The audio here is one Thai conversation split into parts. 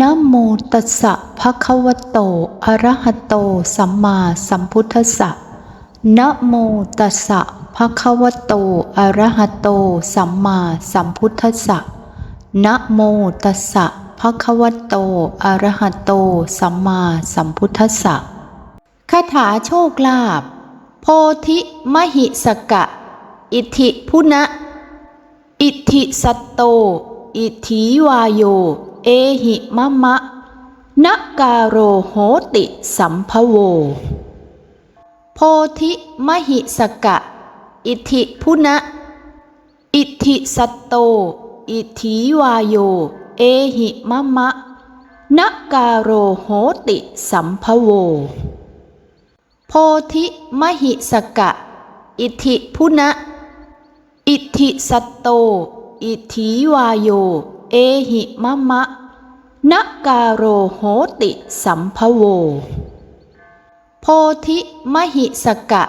นะโมตัสสะภะคะวะโต อะระหะโต สัมมาสัมพุทธัสสะนะโมตัสสะภะคะวะโต อะระหะโต สัมมาสัมพุทธัสสะนะโมตัสสะภะคะวะโต อะระหะโต สัมมาสัมพุทธัสสะคาถาโชคลาภ โพธิมหิสกะ อิทิพุนะ อิทิสัตโต อิทิวายโย เอหิมะมะนการโรโหติสัมภโว โพธิมหิสกะ อิทิพุนะ อิทิสัตโต อิทิวายโย เอหิมะมะนการโรโหติสัมภโว โพธิมหิสกะ อิทิพุนะ อิทิสัตโต อิทิวายโย เอหิมะมะนการโรโหติสัมภโว โพธิมหิสกะ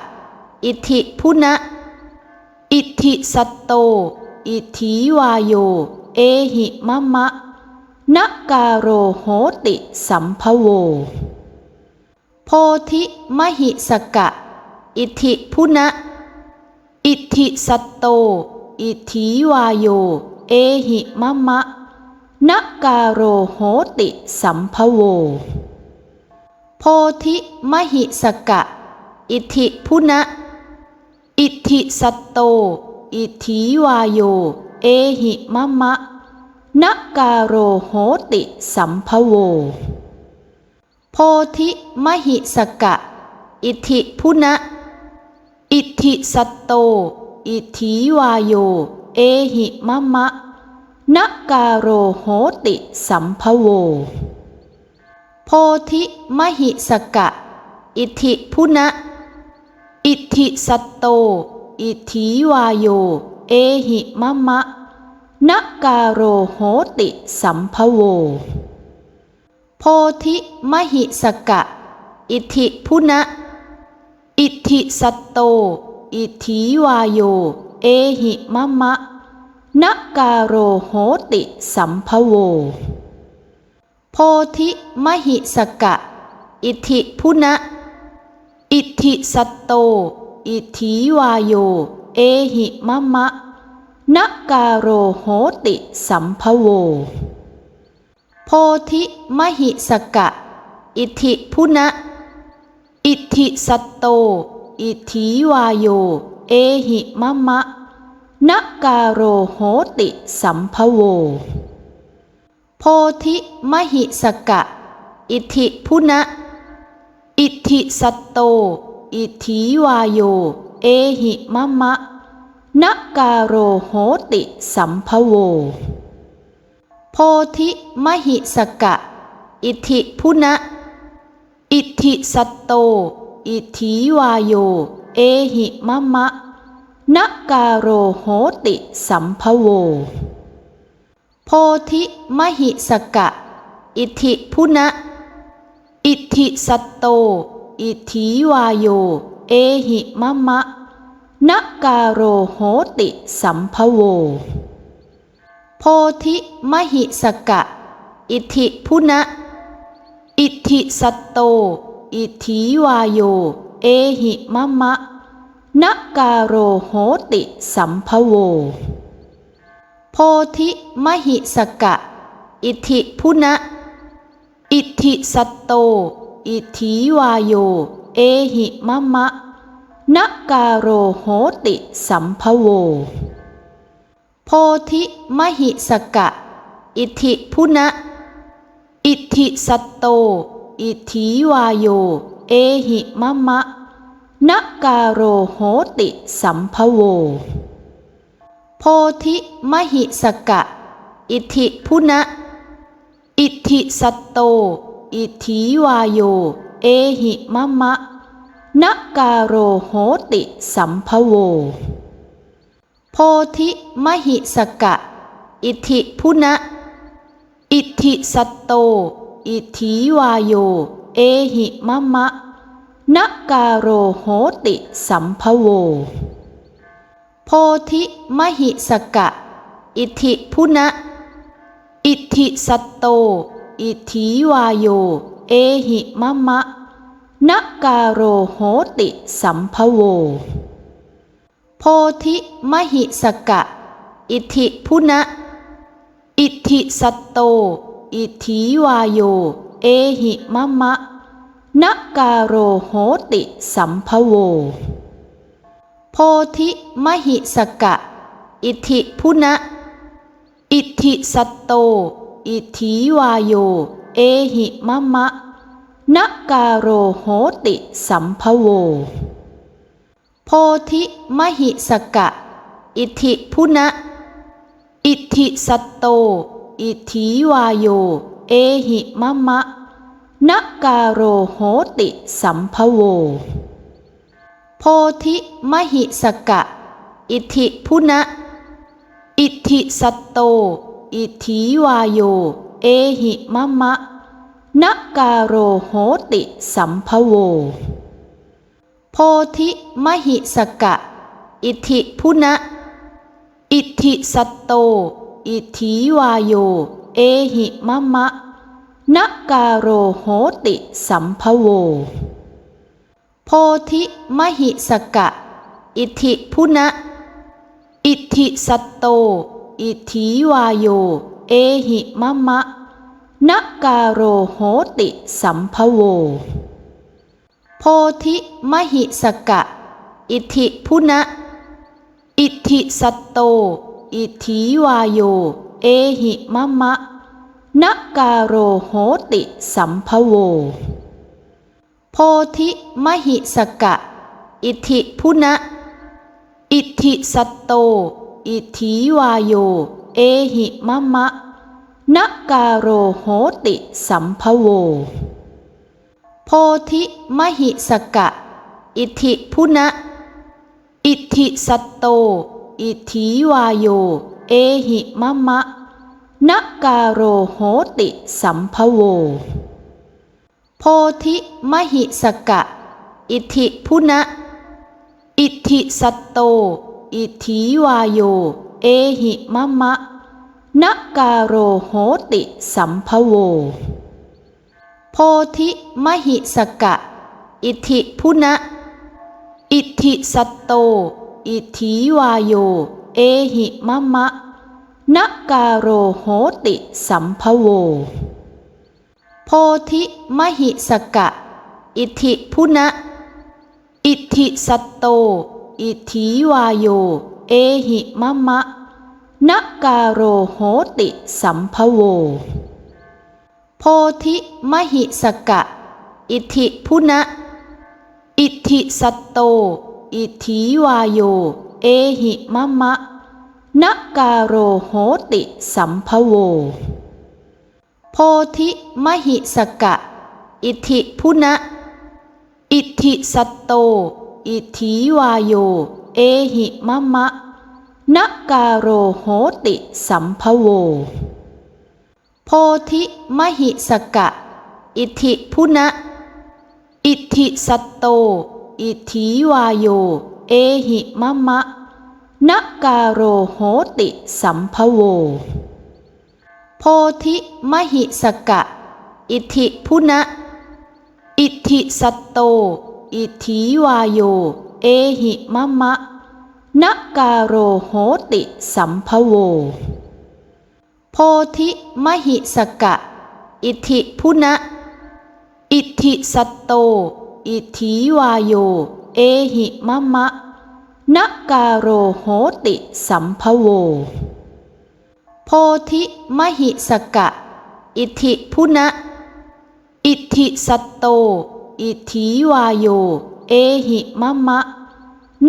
อิทิพุนะ อิทิสัตโต อิทิวายโย เอหิมะมะนการโรโหติสัมภโว โพธิมหิสกะ อิทิพุนะ อิทิสัตโต อิทิวายโย เอหิมะมะนการโรโหติสัมภโว โพธิมหิสกะ อิทิพุนะ อิทิสัตโต อิทิวายโย เอหิมะมะนการโรโหติสัมภโว โพธิมหิสกะ อิทิพุนะ อิทิสัตโต อิทิวายโย เอหิมะมะนการโรโหติสัมภโว โพธิมหิสกะ อิทิพุนะ อิทิสัตโต อิทิวายโย เอหิมะมะนการโรโหติสัมภโว โพธิมหิสกะ อิทิพุนะ อิทิสัตโต อิทิวายโย เอหิมะมะนการโรโหติสัมภโว โพธิมหิสกะ อิทิพุนะ อิทิสัตโต อิทิวายโย เอหิมะมะนการโรโหติสัมภโว โพธิมหิสกะ อิทิพุนะ อิทิสัตโต อิทิวายโย เอหิมะมะนการโรโหติสัมภโว โพธิมหิสกะ อิทิพุนะ อิทิสัตโต อิทิวายโย เอหิมะมะนการโรโหติสัมภโว โพธิมหิสกะ อิทิพุนะ อิทิสัตโต อิทิวายโย เอหิมะมะนการโรโหติสัมภโว โพธิมหิสกะ อิทิพุนะ อิทิสัตโต อิทิวายโย เอหิมะมะนการโรโหติสัมภโว โพธิมหิสกะ อิทิพุนะ อิทิสัตโต อิทิวายโย เอหิมะมะนการโรโหติสัมภโว โพธิมหิสกะ อิทิพุนะ อิทิสัตโต อิทิวายโย เอหิมะมะนการโรโหติสัมภโว โพธิมหิสกะ อิทิพุนะ อิทิสัตโต อิทิวายโย เอหิมะมะ นการโรโหติสัมภโว โพธิมหิสกะ อิทธิพุนะ อิทธิสัตโต อิทธิวายโย เอหิมะมะนการโรโหติสัมภโว โพธิมหิสกะ อิทธิพุนะ อิทธิสัตโต อิทธิวายโย เอหิมะมะ นการโรโหติสัมภโว โพธิมหิสกะ อิทิพุนะ อิทิสัตโต อิทิวายโย เอหิมะมะนกาโรโหติสัมภโว โพธิมหิสกะ อิทิพุนะ อิทิสัตโต อิทิวายโย เอหิมะมะ นกาโรโหติสัมภโว โพธิมหิสกะ อิทิพุนะ อิทิสัตโต อิทิวายโย เอหิมะมะนกาโรโหติสัมภโว โพธิมหิสกะ อิทิพุนะ อิทิสัตโต อิทิวายโย เอหิมะมะ นกาโรโหติสัมภโว โพธิมหิสกะ อิทธิพุนะ อิทธิสัตโต อิทธิวายโย เอหิมะมะนกาโรโหติสัมภโว โพธิมหิสกะ อิทธิพุนะ อิทธิสัตโต อิทธิวายโย เอหิมะมะ นกาโรโหติสัมภโว โพธิมหิสกะ อิทิพุนะ อิทิสัตโต อิทิวายโย เอหิมะมะนกาโรโหติสัมภโว โพธิมหิสกะ อิทิพุนะ อิทิสัตโต อิทิวายโย เอหิมะมะ นกาโรโหติสัมภโว โพธิมหิสกะ อิทิพุนะ อิทิสัตโต อิทิวายโย เอหิมะมะนกาโรโหติสัมภโว โพธิมหิสกะ อิทิพุนะ อิทิสัตโต อิทิวายโย เอหิมะมะ นกาโรโหติสัมภโว โพธิมหิสกะ อิทธิพุนะ อิทธิสัตโต อิทธิวายโย เอหิมะมะนกาโรโหติสัมภโว โพธิมหิสกะ อิทธิพุนะ อิทธิสัตโต อิทธิวายโย เอหิมะมะ นกาโรโหติสัมภโว โพธิมหิสกะ อิทิพุนะ อิทิสัตโต อิทิวายโย เอหิมะมะนกาโรโหติสัมภโว โพธิมหิสกะ อิทิพุนะ อิทิสัตโต อิทิวายโย เอหิมะมะ นกาโรโหติสัมภโว โพธิมหิสกะ อิทิพุนะ อิทิสัตโต อิทิวายโย เอหิมะมะนกาโรโหติสัมภโว โพธิมหิสกะ อิทิพุนะ อิทิสัตโต อิทิวายโย เอหิมะมะ นกาโรโหติสัมภโว โพธิมหิสกะ อิทธิพุนะ อิทธิสัตโต อิทธิวายโย เอหิมะมะนกาโรโหติสัมภโว โพธิมหิสกะ อิทธิพุนะ อิทธิสัตโต อิทธิวายโย เอหิมะมะ นกาโรโหติสัมภโว โพธิมหิสกะ อิทิพุนะ อิทิสัตโต อิทิวายโย เอหิมะมะ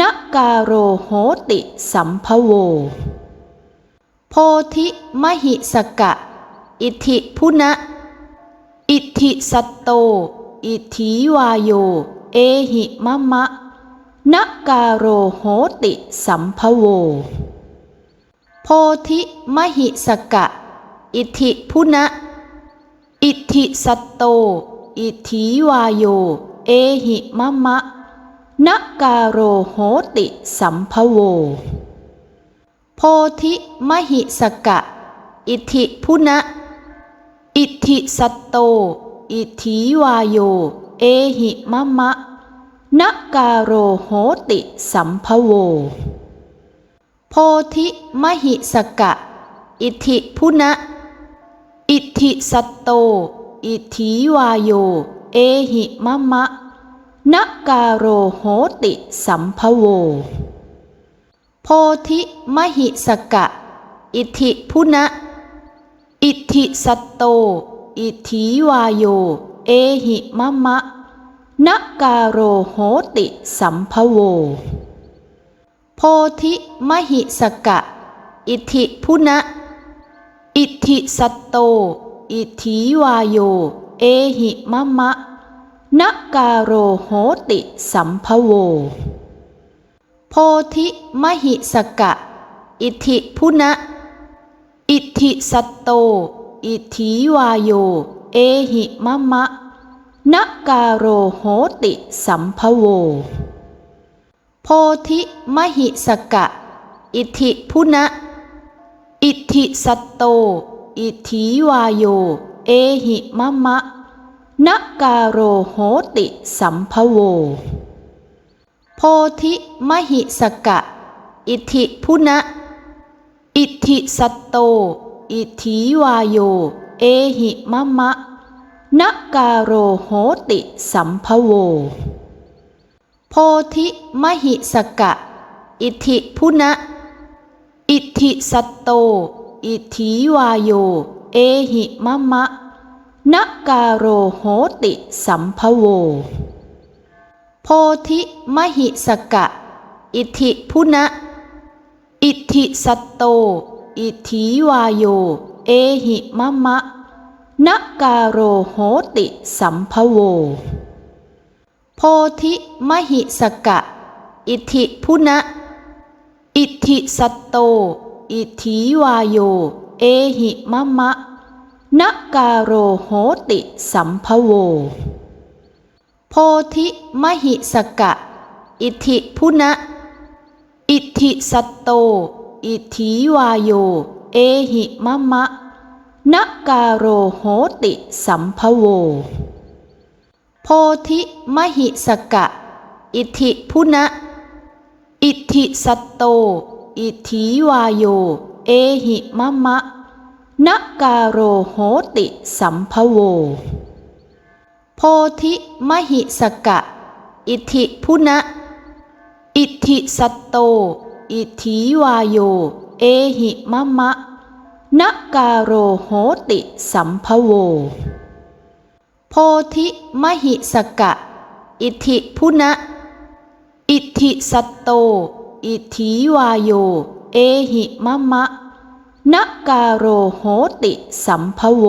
นกาโรโหติสัมภโว โพธิมหิสกะ อิทิพุนะ อิทิสัตโต อิทิวายโย เอหิมะมะ นกาโรโหติสัมภโว โพธิมหิสกะ อิทิพุนะ อิทิสัตโต อิทิวายโย เอหิมะมะนกาโรโหติสัมภโว โพธิมหิสกะ อิทิพุนะ อิทิสัตโต อิทิวายโย เอหิมะมะ นกาโรโหติสัมภโว โพธิมหิสกะ อิทธิพุนะ อิทธิสัตโต อิทธิวายโย เอหิมะมะนกาโรโหติสัมภโว โพธิมหิสกะ อิทธิพุนะ อิทธิสัตโต อิทธิวายโย เอหิมะมะ นกาโรโหติสัมภโว โพธิมหิสกะ อิทิพุนะ อิทิสัตโต อิทิวายโย เอหิมะมะนกาโรโหติสัมภโว โพธิมหิสกะ อิทิพุนะ อิทิสัตโต อิทิวายโย เอหิมะมะ นกาโรโหติสัมภโว โพธิมหิสกะ อิทิพุนะ อิทิสัตโต อิทิวายโย เอหิมะมะนกาโรโหติสัมภโว โพธิมหิสกะ อิทิพุนะ อิทิสัตโต อิทิวายโย เอหิมะมะ นกาโรโหติสัมภโว โพธิมหิสกะ อิทธิพุนะ อิทธิสัตโต อิทธิวายโย เอหิมะมะนกาโรโหติสัมภโว โพธิมหิสกะ อิทธิพุนะ อิทธิสัตโต อิทธิวายโย เอหิมะมะ นกาโรโหติสัมภโว โพธิมหิสกะ อิทิพุนะ อิทิสัตโต อิทิวายโย เอหิมะมะนกาโรโหติสัมภโว โพธิมหิสกะ อิทิพุนะ อิทิสัตโต อิทิวายโย เอหิมะมะ นกาโรโหติสัมภโว โพธิมหิสกะ อิทิพุนะ อิทิสัตโต อิทิวายโย เอหิมะมะนกาโรโหติสัมภโว โพธิมหิสกะ อิทิพุนะ อิทิสัตโต อิทิวายโย เอหิมะมะ นกาโรโหติสัมภโว โพธิมหิสกะ อิทธิพุนะ อิทธิสัตโต อิทธิวายโย เอหิมะมะนกาโรโหติสัมภโว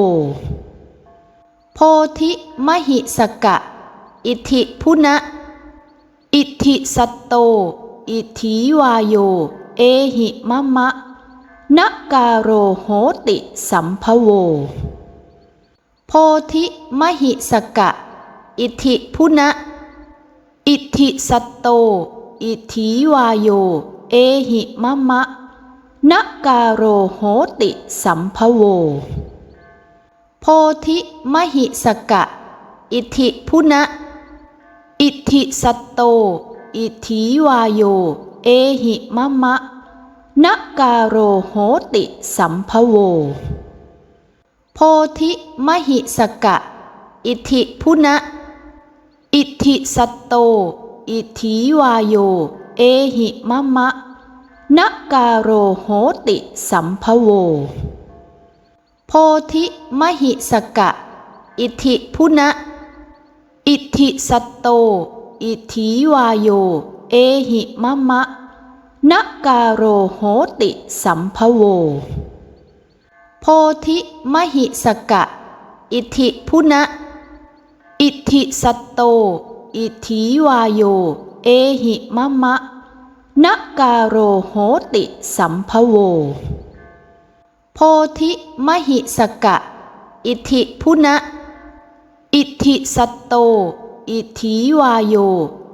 โพธิมหิสกะ อิทธิพุนะ อิทธิสัตโต อิทธิวายโย เอหิมะมะ นกาโรโหติสัมภโว โพธิมหิสกะ อิทิพุนะ อิทิสัตโต อิทิวายโย เอหิมะมะนกาโรโหติสัมภโว โพธิมหิสกะ อิทิพุนะ อิทิสัตโต อิทิวายโย เอหิมะมะ นกาโรโหติสัมภโว โพธิมหิสกะ อิทิพุนะ อิทิสัตโต อิทิวายโย เอหิมะมะนกาโรโหติสัมภโว โพธิมหิสกะ อิทิพุนะ อิทิสัตโต อิทิวายโย เอหิมะมะ นกาโรโหติสัมภโว โพธิมหิสกะ อิทธิพุนะ อิทธิสัตโต อิทธิวายโย เอหิมะมะนกาโรโหติสัมภโว โพธิมหิสกะ อิทธิพุนะ อิทธิสัตโต อิทธิวายโย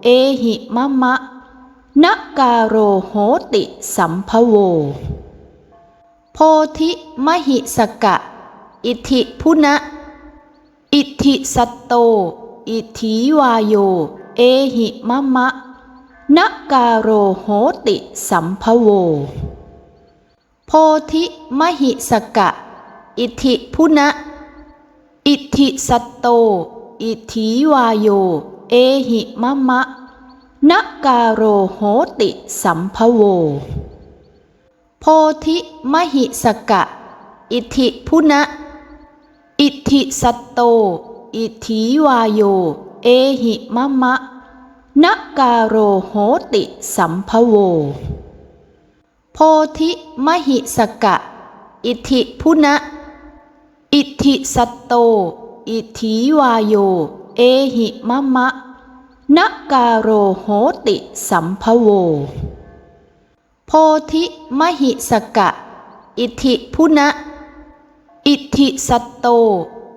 เอหิมะมะ นกาโรโหติสัมภโว โพธิมหิสกะ อิทิพุนะ อิทิสัตโต อิทิวายโย เอหิมะมะนกาโรโหติสัมภโว โพธิมหิสกะ อิทิพุนะ อิทิสัตโต อิทิวายโย เอหิมะมะ นกาโรโหติสัมภโว โพธิมหิสกะ อิทิพุนะ อิทิสัตโต อิทิวายโย เอหิมะมะนกาโรโหติสัมภโว โพธิมหิสกะ อิทิพุนะ อิทิสัตโต อิทิวายโย เอหิมะมะ นกาโรโหติสัมภโว โพธิมหิสกะ อิทธิพุนะ อิทธิสัตโต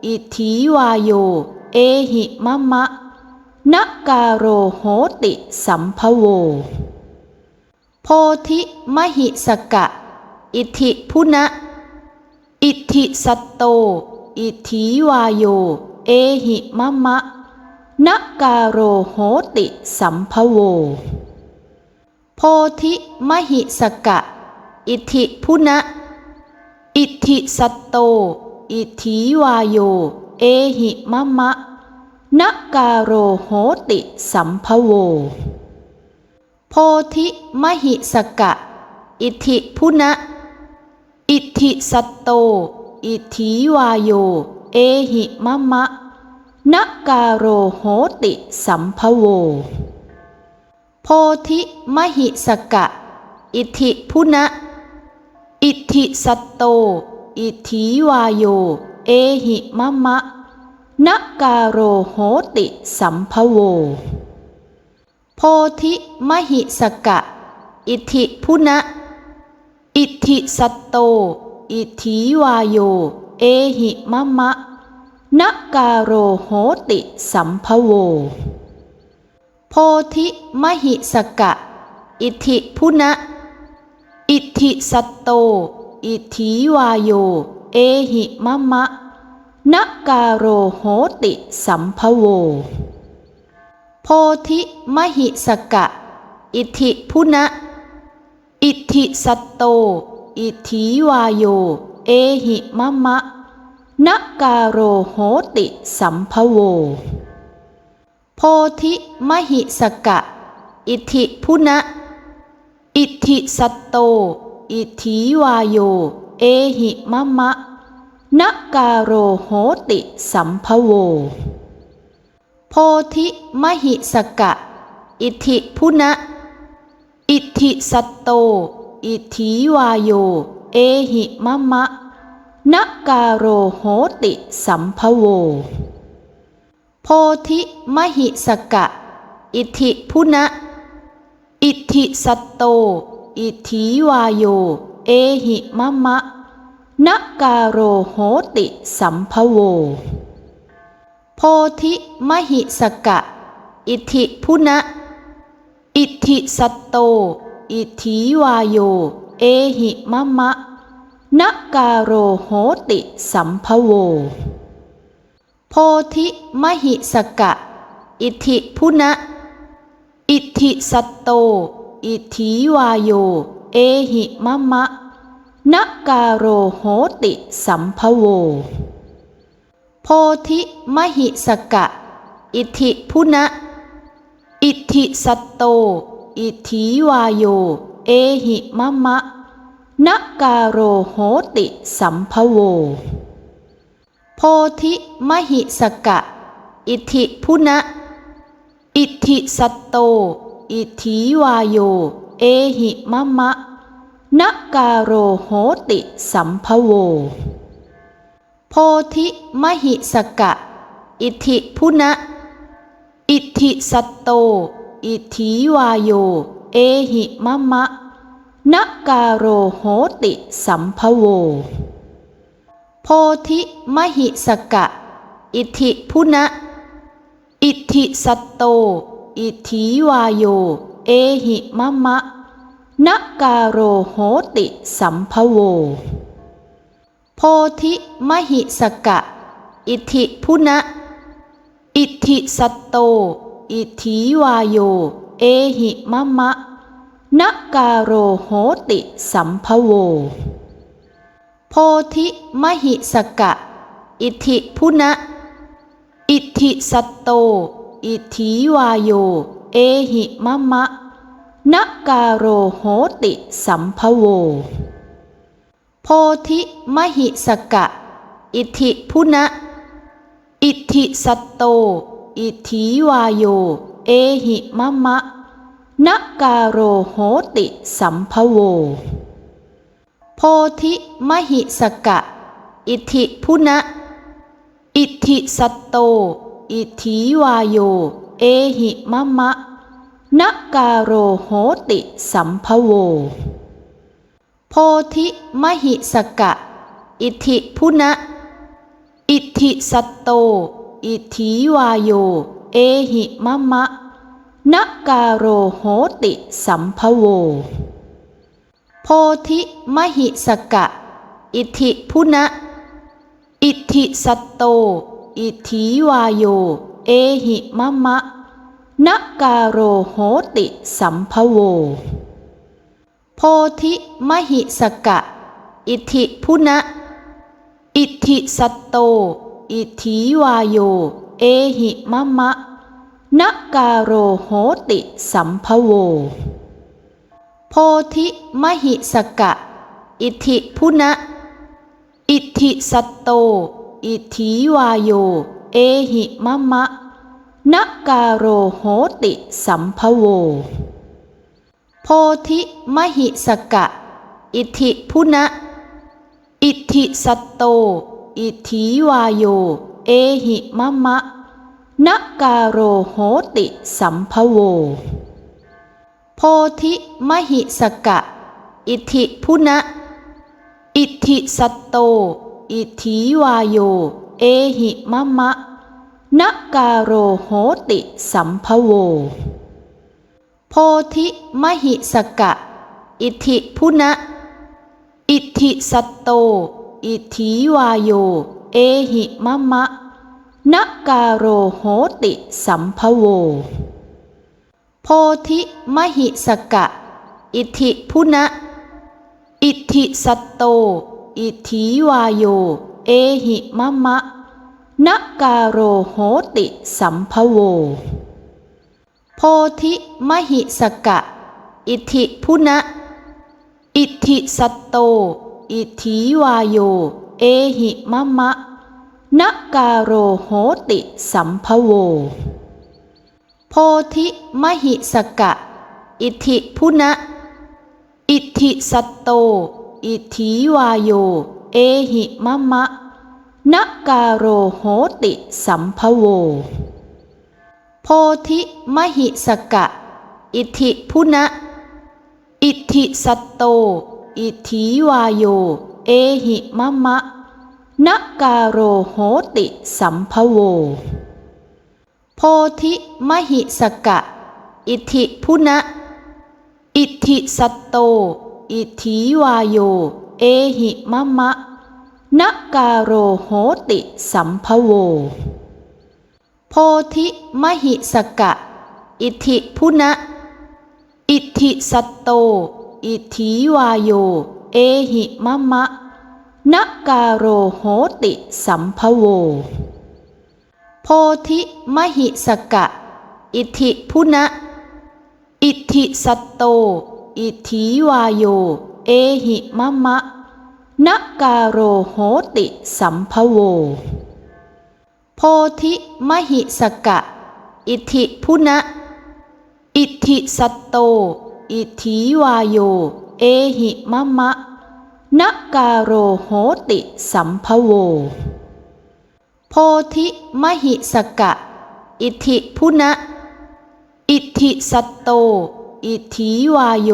อิทธิวายโย เอหิมะมะนกาโรโหติสัมภโว โพธิมหิสกะ อิทธิพุนะ อิทธิสัตโต อิทธิวายโย เอหิมะมะ นกาโรโหติสัมภโว โพธิมหิสกะ อิทิพุนะ อิทิสัตโต อิทิวายโย เอหิมะมะนกาโรโหติสัมภโว โพธิมหิสกะ อิทิพุนะ อิทิสัตโต อิทิวายโย เอหิมะมะ นกาโรโหติสัมภโว โพธิมหิสกะ อิทิพุนะ อิทิสัตโต อิทิวายโย เอหิมะมะนกาโรโหติสัมภโว โพธิมหิสกะ อิทิพุนะ อิทิสัตโต อิทิวายโย เอหิมะมะ นกาโรโหติสัมภโว โพธิมหิสกะ อิทธิพุนะ อิทธิสัตโต อิทธิวายโย เอหิมะมะนกาโรโหติสัมภโว โพธิมหิสกะ อิทธิพุนะ อิทธิสัตโต อิทธิวายโย เอหิมะมะ นกาโรโหติสัมภโว โพธิมหิสกะ อิทิพุนะ อิทิสัตโต อิทิวายโย เอหิมะมะนกาโรโหติสัมภโว โพธิมหิสกะ อิทิพุนะ อิทิสัตโต อิทิวายโย เอหิมะมะ นกาโรโหติสัมภโว โพธิมหิสกะ อิทิพุนะ อิทิสัตโต อิทิวายโย เอหิมะมะนกาโรโหติสัมภโว โพธิมหิสกะ อิทิพุนะ อิทิสัตโต อิทิวายโย เอหิมะมะ นกาโรโหติสัมภโว โพธิมหิสกะ อิทธิพุนะ อิทธิสัตโต อิทธิวายโย เอหิมะมะนกาโรโหติสัมภโว โพธิมหิสกะ อิทธิพุนะ อิทธิสัตโต อิทธิวายโย เอหิมะมะ นกาโรโหติสัมภโว โพธิมหิสกะ อิทิพุนะ อิทิสัตโต อิทิวายโย เอหิมะมะนกาโรโหติสัมภโว โพธิมหิสกะ อิทิพุนะ อิทิสัตโต อิทิวายโย เอหิมะมะ นกาโรโหติสัมภโว โพธิมหิสกะ อิทิพุนะ อิทิสัตโต อิทิวายโย เอหิมะมะนกาโรโหติสัมภโวโพโพธิมหิสกะ อิทิพุนะ อิทิสัตโต อิทิวายโย เอหิมะมะ นการโรโหติสัมภโว โพธิมหิสกะ อิทธิพุนะ อิทธิสัตโต อิทธิวายโย เอหิมะมะนการโรโหติสัมภโว โพธิมหิสกะ อิทธิพุนะ อิทธิสัตโต อิทธิวายโย เอหิมะมะ นการโรโหติสัมภโว โพธิมหิสกะ อิทิพุนะ อิทิสัตโต อิทิวายโย เอหิมะมะนการโรโหติสัมภโว โพธิมหิสกะ อิทิพุนะ อิทิสัตโต อิทิวายโย เอหิมะมะ นการโรโหติสัมภโว โพธิมหิสกะ อิทิพุนะ อิทิสัตโต อิทิวายโย เอหิมะมะนการโรโหติสัมภโว โพธิมหิสกะ อิทิพุนะ อิทิสัตโต อิทิวายโย เอหิมะมะ นการโรโหติสัมภโว โพธิมหิสกะ อิทธิพุนะ อิทธิสัตโต อิทธิวายโย เอหิมะมะนการโรโหติสัมภโว โพธิมหิสกะ อิทธิพุนะ อิทธิสัตโต อิทธิวายโย เอหิมะมะ นการโรโหติสัมภโว โพธิมหิสกะ อิทิพุนะ อิทิสัตโต อิทิวายโย เอหิมะมะนการโรโหติสัมภโว โพธิมหิสกะ อิทิพุนะ อิทิสัตโต อิทิวายโย เอหิมะมะ นการโรโหติสัมภโว โพธิมหิสกะ อิทิพุนะ อิทิสัตโต อิทิวายโย เอหิมะมะนการโรโหติสัมภโว โพธิมหิสกะ อิทิพุนะ อิทิสัตโต อิทิวายโย เอหิมะมะ นการโรโหติสัมภโว โพธิมหิสกะ อิทธิพุนะ อิทธิสัตโต อิทธิวายโย เอหิมะมะนการโรโหติสัมภโว โพธิมหิสกะ อิทธิพุนะ อิทธิสัตโต อิทธิวายโย เอหิมะมะ นการโรโหติสัมภโว โพธิมหิสกะ อิทิพุนะ อิทิสัตโต อิทิวายโย เอหิมะมะนการโรโหติสัมภโว โพธิมหิสกะ อิทิพุนะ อิทิสัตโต อิทิวายโย เอหิมะมะ นการโรโหติสัมภโว โพธิมหิสกะ อิทิพุนะ อิทิสัตโต อิทิวายโย เอหิมะมะนการโรโหติสัมภโว โพธิมหิสกะ อิทิพุนะ อิทิสัตโต อิทิวายโย เอหิมะมะ นการโรโหติสัมภโว โพธิมหิสกะ อิทธิพุนะ อิทธิสัตโต อิทธิวายโย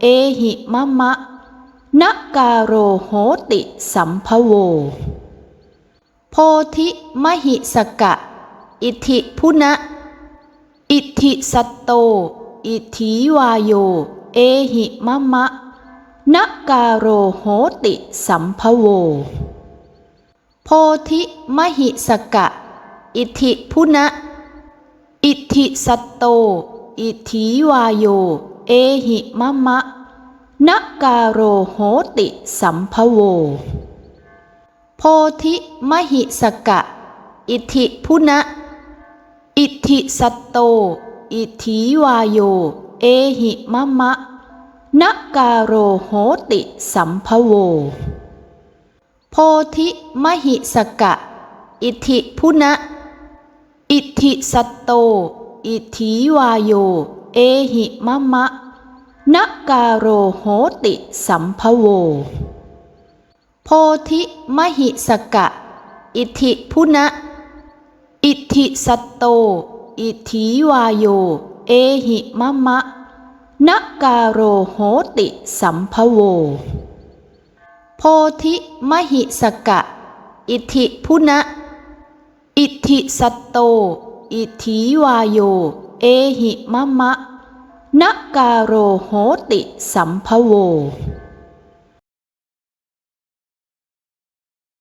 เอหิมะมะนการโรโหติสัมภโว โพธิมหิสกะ อิทธิพุนะ อิทธิสัตโต อิทธิวายโย เอหิมะมะ นการโรโหติสัมภโว โพธิมหิสกะ อิทิพุนะ อิทิสัตโต อิทิวายโย เอหิมะมะนการโรโหติสัมภโว โพธิมหิสกะ อิทิพุนะ อิทิสัตโต อิทิวายโย เอหิมะมะ นการโรโหติสัมภโว โพธิมหิสกะ อิทิพุนะ อิทิสัตโต อิทิวายโย เอหิมะมะนการโรโหติสัมภโว โพธิมหิสกะ อิทิพุนะ อิทิสัตโต อิทิวายโย เอหิมะมะ นการโรโหติสัมภโว โพธิมหิสกะ อิทธิพุนะ อิทธิสัตโต อิทธิวายโย เอหิมะมะนการโรโหติสัมภโว